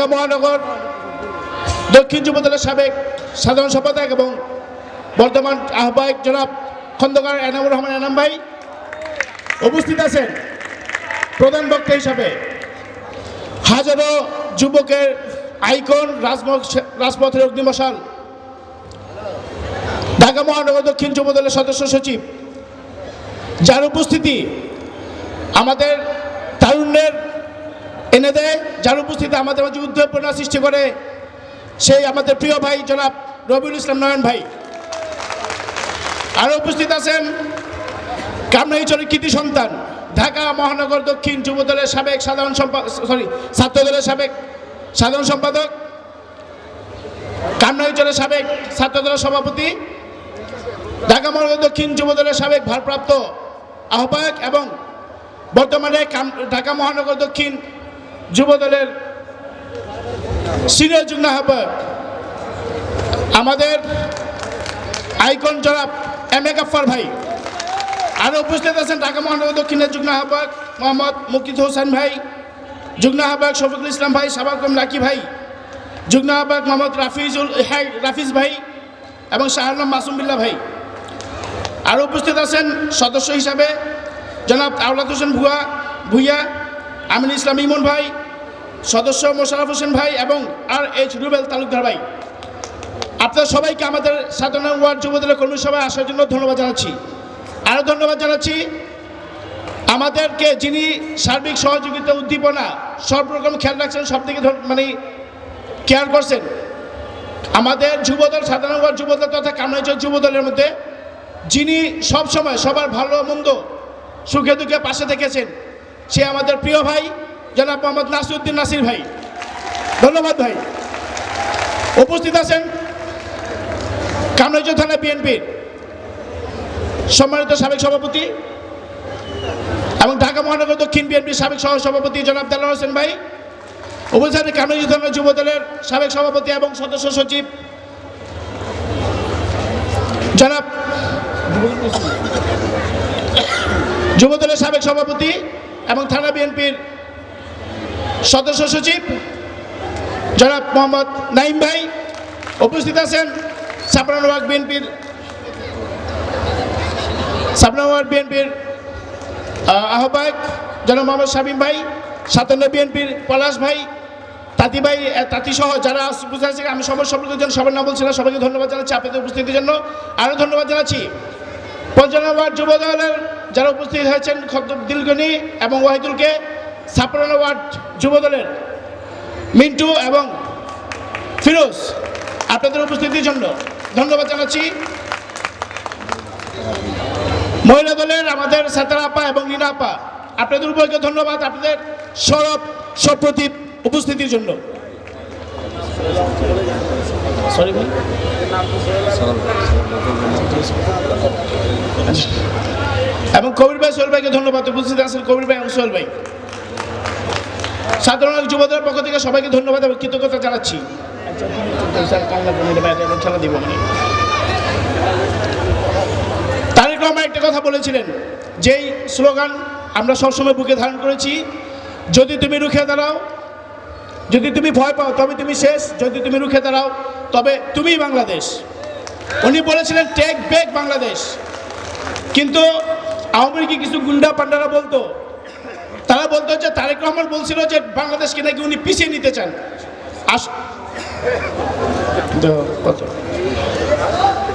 ঢাকা মহানগর দক্ষিণ যুবদলের সাবেক সাধারণ সম্পাদক এবং বর্তমান আহ্বায়ক জনাব খন্দকার এনামুর রহমান এনাম ভাই উপস্থিত আছেন প্রধান বক্তা হিসাবে। হাজারো যুবকের আইকন রাজপথের অগ্নিমশাল। ঢাকা মহানগর দক্ষিণ যুবদলের সদস্য সচিব। যার উপস্থিতি আমাদের তারুণ্যের এনে দেয়, যার উপস্থিতি আমাদের মাঝে উদ্দীপনা সৃষ্টি করে। সেই আমাদের প্রিয় ভাই জনাব রবিউল ইসলাম নয়ন ভাই। আরও উপস্থিত আছেন কামনাইচরের কৃতি সন্তান, ঢাকা মহানগর দক্ষিণ যুবদলের সাবেক সাধারণ সম্পাদক সরি ছাত্রদলের সাবেক সাধারণ সম্পাদক কামনাইচরের সাবেক ছাত্রদলের সভাপতি, ঢাকা মহানগর দক্ষিণ যুবদলের সাবেক ভারপ্রাপ্ত আহ্বায়ক এবং বর্তমানে ঢাকা মহানগর দক্ষিণ যুবদলের সিনিয়র যুগ্ম আহ্বায়ক, আমাদের আইকন জনাব এম এ গাফার ভাই। আরও উপস্থিত আছেন ঢাকা মহানগর দক্ষিণের যুগ্ম আহ্বায়ক মোহাম্মদ মুকিত হোসেন ভাই, যুগ্ম আহ্বায়ক শফিকুল ইসলাম ভাই সাবাকম লাকি ভাই, যুগ্ম আহ্বায়ক মোহাম্মদ রাফিজুল রাফিজ ভাই এবং শাহ আলম মাসুম বিল্লাহ ভাই। আরও উপস্থিত আছেন সদস্য হিসাবে জনাব আওলাদ হোসেন ভুয়া ভুইয়া আমিন ইসলাম ইমন ভাই সদস্য মোশারফ হোসেন ভাই এবং আর এইচ রুবেল তালুকদার ভাই। আপনার সবাইকে আমাদের সাধারণ ওয়ার্ড যুবদলের কর্মী সভায় আসার জন্য ধন্যবাদ জানাচ্ছি। আরও ধন্যবাদ জানাচ্ছি আমাদেরকে যিনি সার্বিক সহযোগিতা উদ্দীপনা সব রকম খেয়াল রাখছেন সব ধর- মানে কেয়ার করছেন। আমাদের যুবদল সাধারণ ওয়ার্ড যুবদল তথা কামরাঞ্চল যুবদলের মধ্যে যিনি সব সময় সবার ভালো মন্দ সুখে দুঃখে পাশে থেকেছেন, সে আমাদের প্রিয় ভাই জনাব মোহাম্মদ নাসিরুদ্দিন নাসির ভাই। ধন্যবাদ ভাই। উপস্থিত আছেন কামরাঞ্চল থানা বিএনপির সম্মানিত সাবেক সভাপতি এবং ঢাকা মহানগর দক্ষিণ বিএনপির সাবেক সহ সভাপতি জনাব দেলার হোসেন ভাই, উপস্থিত আছেন কামরাঞ্চল যুব দলের সাবেক সভাপতি এবং সদস্য সচিব জনাব যুবদলের সাবেক সভাপতি এবং থানা বিএনপির সদস্য সচিব জনাব মোহাম্মদ নাইম ভাই উপস্থিত আছেন সাপরানবাগ বিএনপির সাপরানবাগ বিএনপির আহ, আহ্বায়ক জনাব মোহাম্মদ শামীম ভাই সাতান্ন বিএনপির পলাশ ভাই তাঁতি ভাই তাঁতি সহ যারা বুঝতে আছে আমি সবার সম্পর্কের জন্য সবার নাম বলছিলাম সবাইকে ধন্যবাদ জানাচ্ছি আপনাদের উপস্থিতির জন্য। আরও ধন্যবাদ জানাচ্ছি পঞ্চানব্বই যুব দলের যারা উপস্থিত হয়েছেন খদ্দ- দিলগনি এবং ওয়াহিদুলকে। ছাপ্পান্ন ওয়ার্ড যুব দলের মিন্টু এবং ফিরোজ আপনাদের উপস্থিতির জন্য ধন্যবাদ জানাচ্ছি। মহিলা দলের আমাদের সাতারা আপা এবং নীনা আপা আপনাদের উভয়কে ধন্যবাদ আপনাদের সরব সপ্রতিভ উপস্থিতির জন্য। এবং কবির ভাই সোহেল ভাইকে ধন্যবাদ উপস্থিত আছেন কবির ভাই এবং সোহেল ভাই। সাধারণ যুবদের পক্ষ থেকে সবাইকে ধন্যবাদ এবং কৃতজ্ঞতা জানাচ্ছি। তারেক রহমান একটা কথা বলেছিলেন, যেই স্লোগান আমরা সবসময় বুকে ধারণ করেছি, যদি তুমি রুখে দাঁড়াও, যদি তুমি ভয় পাও, তবে তুমি শেষ, যদি তুমি রুখে দাঁড়াও, তবে তুমিই বাংলাদেশ। উনি বলেছিলেন টেক ব্যাক বাংলাদেশ। কিন্তু আওয়ামী লীগের কিছু গুন্ডা পান্ডারা বলতো তারা বলতো যে তারেক রহমান বলছিল যে বাংলাদেশকে নাকি উনি পিছিয়ে নিতে চান। আস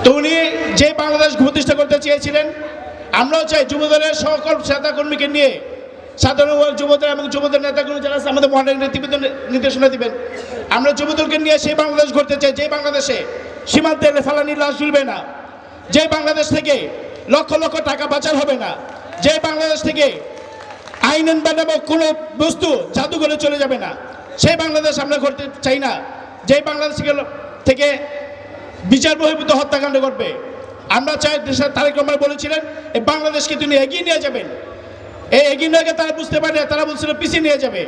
তো উনি যে বাংলাদেশ প্রতিষ্ঠা করতে চেয়েছিলেন, আমরাও চাই যুবদলের সকল নেতাকর্মীকে নিয়ে সাধারণ যুবদল এবং যুবদল নেতাকর্মী যারা আছে, আমাদের মহানগর নেতৃবৃন্দ নির্দেশনা দিবেন। আমরা যুবদলকে নিয়ে সেই বাংলাদেশ গড়তে চাই যে বাংলাদেশে সীমান্তে ফালানির লাশ ঝুলবে না যে বাংলাদেশ থেকে লক্ষ লক্ষ টাকা পাচার হবে না যে বাংলাদেশ থেকে আইন নামক কোনো বস্তু জাদুঘরে চলে যাবে না। সেই বাংলাদেশ আমরা করতে চাই না। যে বাংলাদেশ থেকে বিচার বহির্ভূত হত্যাকাণ্ড করবে আমরা চাই দেশের তারেক রহমান বলেছিলেন এই বাংলাদেশকে তিনি এগিয়ে নিয়ে যাবেন। এই এগিয়ে নিয়ে তারা বুঝতে পারে, তারা বলছিল পিছিয়ে নিয়ে যাবে।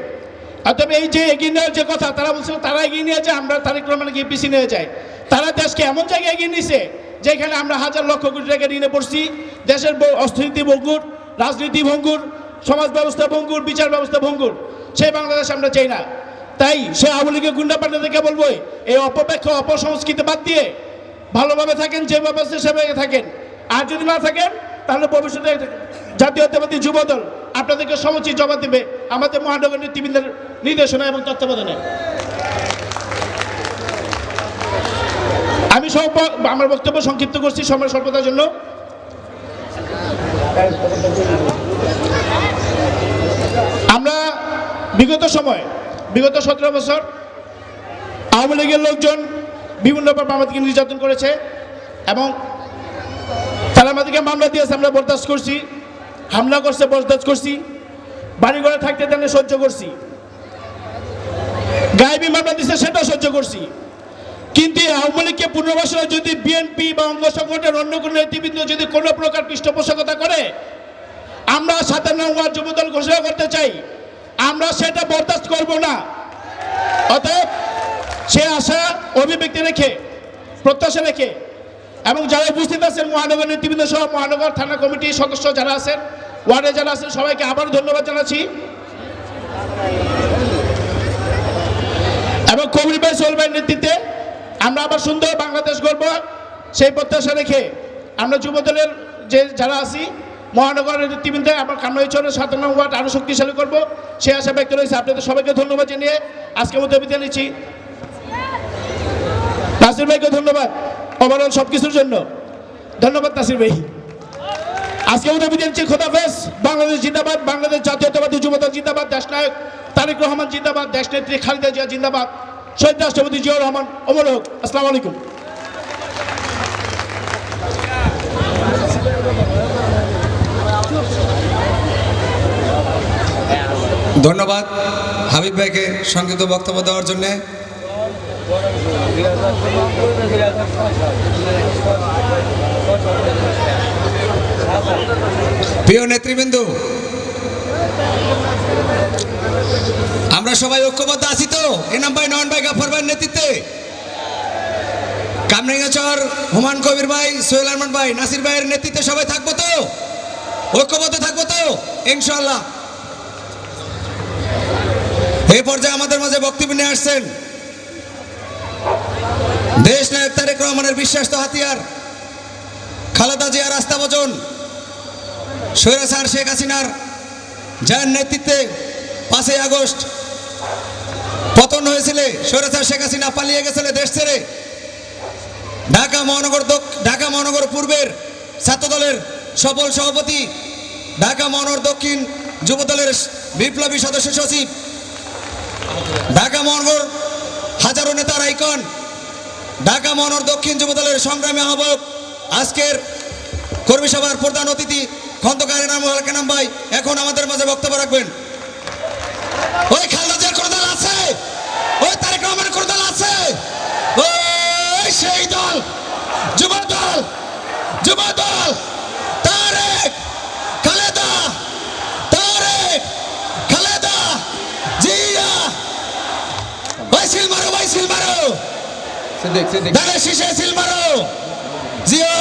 অতএব এই যে এগিয়ে নেওয়ার যে কথা, তারা বলছিল তারা এগিয়ে নিয়ে যায় আমরা তারেক রহমান গিয়ে পিছিয়ে নিয়ে যাই। তারা দেশকে এমন জায়গায় এগিয়ে নিছে, যেখানে আমরা হাজার লক্ষ কোটি টাকা ঋণে পড়ছি। দেশের অর্থনীতি ভঙ্গুর, রাজনীতি ভঙ্গুর সমাজ ব্যবস্থা ভঙ্গুর, বিচার ব্যবস্থা ভঙ্গুর, সেই বাংলাদেশ আমরা চাই না। তাই সে আওয়ামী লীগের গুন্ডা পার্টিদেরকে বলব, এই অপব্যাখ্যা, অপসংস্কৃতি বাদ দিয়ে ভালোভাবে থাকেন, যেভাবে আছে সেভাবে থাকেন। আর যদি না থাকেন, তাহলে ভবিষ্যতে জাতীয়তাবাদী যুবদল আপনাদেরকে সমুচিত জবাব দেবে আমাদের মহানগর নেতৃবৃন্দের নির্দেশনা এবং তত্ত্বাবধানে। আমি সব আমার বক্তব্য সংক্ষিপ্ত করছি, সময় স্বল্পতার জন্য। বিগত সময়, বিগত সতেরো বছর আওয়ামী লীগের লোকজন বিভিন্নভাবে আমাদেরকে নির্যাতন করেছে এবং তারা আমাদেরকে মামলা দিয়েছে, আমরা বরদাস্ত করছি, হামলা করছে, বরদাস্ত করছি বাড়ি ঘরে থাকতে তেমনি সহ্য করছি। গায়েবী মামলা দিচ্ছে সেটা সহ্য করছি। কিন্তু আওয়ামী লীগকে পুনর্বাসনে যদি বিএনপি বা অঙ্গ সংগঠনের অন্য কোনো নেতৃবৃন্দ যদি কোনো প্রকার পৃষ্ঠপোষকতা করে, আমরা সাতান্ন যুবদল আমরা সেটা বরদাস্ত করব না। অতএব সে আশা, অভিব্যক্তি রেখে, প্রত্যাশা রেখে এবং যারা উপস্থিত আছেন মহানগর নেতৃবৃন্দ সহ মহানগর থানা কমিটির সদস্য যারা আছেন, ওয়ার্ডে যারা আছেন, সবাইকে আবার ধন্যবাদ জানাচ্ছি। এবং কবির ভাই, সোহেল ভাইয়ের নেতৃত্বে আমরা আবার সুন্দর বাংলাদেশ গড়ব। সেই প্রত্যাশা রেখে আমরা যুবদলের যে যারা আছি মহানগরের নেতৃবৃন্দে, আমার কান্নইচরের সাতান্ন ওয়ার্ড আরও শক্তিশালী করব। সে আশা ব্যক্ত রয়েছে আপনাদের সবাইকে ধন্যবাদ জানিয়ে আজকের মধ্যে বিদায় নিচ্ছি। নাসির ভাইকে ধন্যবাদ ওভারঅল সব কিছুর জন্য। ধন্যবাদ নাসির ভাই। আজকে মধ্যে বিদায় নিচ্ছি। খোদাফেজ বাংলাদেশ জিন্দাবাদ। বাংলাদেশ জাতীয়তাবাদী যুবদল জিন্দাবাদ। দেশ নায়ক তারেক রহমান জিন্দাবাদ। দেশ নেত্রী খালেদা জিয়া জিন্দাবাদ। শহীদ রাষ্ট্রপতি জিয়াউর রহমান, অমর হোক। আসসালামু আলাইকুম। ধন্যবাদ হাবিব ভাইকে সংক্ষিপ্ত বক্তব্য দেওয়ার জন্যে। প্রিয় নেতৃবৃন্দ, আমরা সবাই ঐক্যবদ্ধ আছি তো? এনাম ভাই নয়ন ভাই, গাফর ভাইয়ের নেতৃত্বে। কামরাঙ্গাচর হুমান কবির ভাই সোহেল আহমদ ভাই, নাসির ভাইয়ের নেতৃত্বে সবাই থাকব তো? ঐক্যবদ্ধ থাকব তো? ইনশাল্লাহ এই পর্যায়ে আমাদের মাঝে বক্তব্য নিয়ে আসছেন দেশ নায়ক তারেক রহমানের বিশ্বাস তো হাতিয়ার। খালেদা জিয়ার রাস্তা বচন স্বৈরাচার শেখ হাসিনার যার নেতৃত্বে পাঁচই আগস্ট পতন হয়েছিল স্বৈরাচার শেখ হাসিনা পালিয়ে গেছিল দেশ ছেড়ে। ঢাকা মহানগর ঢাকা মহানগর পূর্বের ছাত্রদলের সফল সভাপতি, ঢাকা মহানগর দক্ষিণ যুবদলের বিপ্লবী সদস্য সচিব ঢাকা মহানগর, হাজারো নেতার আইকন ঢাকা মহানগর দক্ষিণ যুবদলের সংগ্রামী আহ্বায়ক, আজকের কর্মী সভার প্রধান অতিথি, খন্দকার এনাম কেনাম ভাই, এখন আমাদের মাঝে বক্তব্য রাখবেন। ওই খালেদাজের কোন দল আছে? ওই তারেক রহমানের কোন আছে? ওই সেই দল, যুব দল যুব দল। সিদ্দিক সিদ্দিক। দাদা শীষে সিল মারো জিও